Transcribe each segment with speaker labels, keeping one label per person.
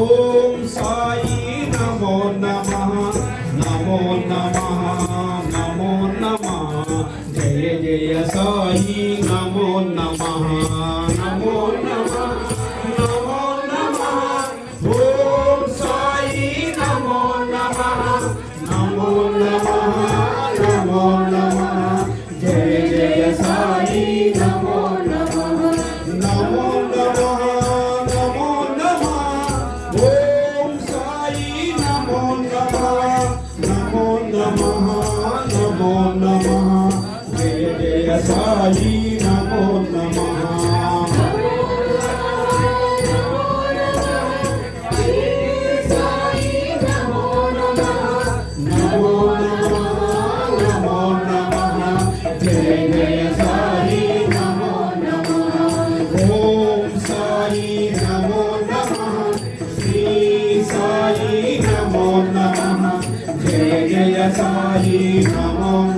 Speaker 1: ఓం సాయి నమో నమ నమో నమ నమో నమ. జయ జయ సాయి నమో నమ నమో నమ. శివాయి నమో నమ నమో నమో నమ జయ జయ సాయి నమో నమ ఓం సాయి నమో సాయి నమో నమ. జయ జయ సాయి నమో నమ.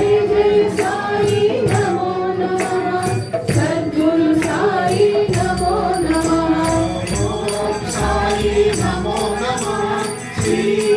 Speaker 1: Sim.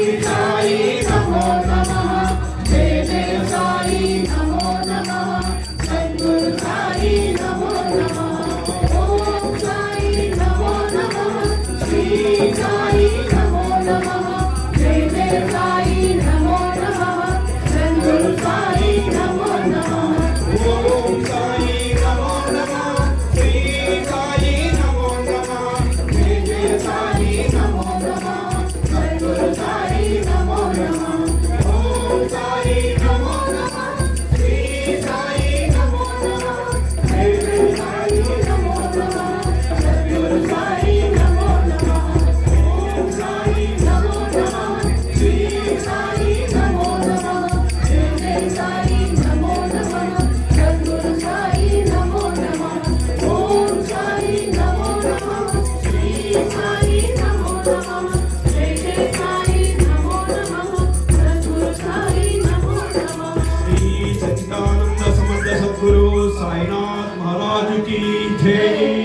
Speaker 1: సచ్చిదానంద సమర్థ సద్గురు సాయినాథ్ మహారాజు జై.